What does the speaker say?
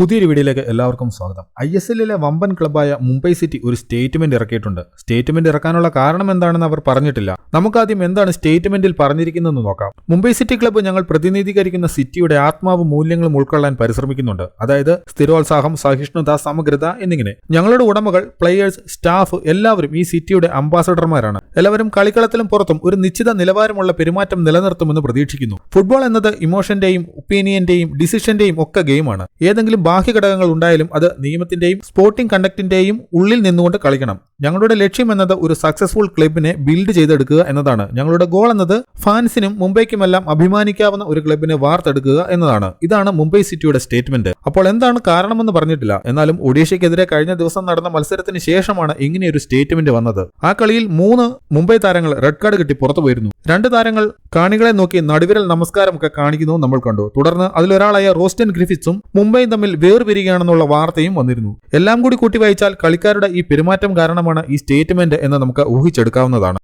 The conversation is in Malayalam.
പുതിയൊരു വീഡിയോയിലേക്ക് എല്ലാവർക്കും സ്വാഗതം. ഐ എസ് എല്ലിലെ വമ്പൻ ക്ലബായ മുംബൈ സിറ്റി ഒരു സ്റ്റേറ്റ്മെന്റ് ഇറക്കിയിട്ടുണ്ട്. സ്റ്റേറ്റ്മെന്റ് ഇറക്കാനുള്ള കാരണം എന്താണെന്ന് അവർ പറഞ്ഞിട്ടില്ല. നമുക്കാദ്യം എന്താണ് സ്റ്റേറ്റ്മെന്റിൽ പറഞ്ഞിരിക്കുന്നതെന്ന് നോക്കാം. മുംബൈ സിറ്റി ക്ലബ്ബ് ഞങ്ങൾ പ്രതിനിധീകരിക്കുന്ന സിറ്റിയുടെ ആത്മാവ് മൂല്യങ്ങളും ഉൾക്കൊള്ളാൻ പരിശ്രമിക്കുന്നുണ്ട്. അതായത് സ്ഥിരോത്സാഹം സഹിഷ്ണുത സമഗ്രത എന്നിങ്ങനെ. ഞങ്ങളുടെ ഉടമകൾ പ്ലെയേഴ്സ് സ്റ്റാഫ് എല്ലാവരും ഈ സിറ്റിയുടെ അംബാസഡർമാരാണ്. എല്ലാവരും കളിക്കളത്തിലും പുറത്തും ഒരു നിശ്ചിത നിലവാരമുള്ള പെരുമാറ്റം നിലനിർത്തുമെന്ന് പ്രതീക്ഷിക്കുന്നു. ഫുട്ബോൾ എന്നത് ഇമോഷന്റെയും ഒപ്പീനിയന്റെയും ഡിസിഷന്റെയും ഒക്കെ ഗെയിമാണ്. ഏതെങ്കിലും ബാഹ്യ ഘടകങ്ങൾ ഉണ്ടായാലും അത് നിയമത്തിന്റെയും സ്പോർട്ടിംഗ് കണ്ടക്ടിന്റെയും ഉള്ളിൽ നിന്നുകൊണ്ട് കളിക്കണം. ഞങ്ങളുടെ ലക്ഷ്യം എന്നത് ഒരു സക്സസ്ഫുൾ ക്ലബിനെ ബിൽഡ് ചെയ്തെടുക്കുക എന്നതാണ്. ഞങ്ങളുടെ ഗോൾ എന്നത് ഫാൻസിനും മുംബൈക്കുമെല്ലാം അഭിമാനിക്കാവുന്ന ഒരു ക്ലബിനെ വാർത്തെടുക്കുക എന്നതാണ്. ഇതാണ് മുംബൈ സിറ്റിയുടെ സ്റ്റേറ്റ്മെന്റ് അപ്പോൾ എന്താണ് കാരണമെന്ന് പറഞ്ഞിട്ടില്ല. എന്നാലും ഒഡീഷയ്ക്കെതിരെ കഴിഞ്ഞ ദിവസം നടന്ന മത്സരത്തിന് ശേഷമാണ് ഇങ്ങനെയൊരു സ്റ്റേറ്റ്മെന്റ് വന്നത്. ആ കളിയിൽ മൂന്ന് മുംബൈ താരങ്ങൾ റെഡ് കാർഡ് കിട്ടി പുറത്തു പോയിരുന്നു. രണ്ട് താരങ്ങൾ കാണികളെ നോക്കി നടുവിരൽ നമസ്കാരമൊക്കെ കാണിക്കുന്നു നമ്മൾ കണ്ടു. തുടർന്ന് അതിലൊരാളായ റോസ്റ്റൻ ഗ്രിഫിറ്റ്സും മുംബൈ തമ്മിൽ വേർപിരിയുകയാണെന്നുള്ള വാർത്തയും വന്നിരുന്നു. എല്ലാം കൂടി കൂട്ടി വായിച്ചാൽ കളിക്കാരുടെ ഈ പെരുമാറ്റം കാരണമാണ് ഈ സ്റ്റേറ്റ്മെന്റ് എന്ന് നമുക്ക് ഊഹിച്ചെടുക്കാവുന്നതാണ്.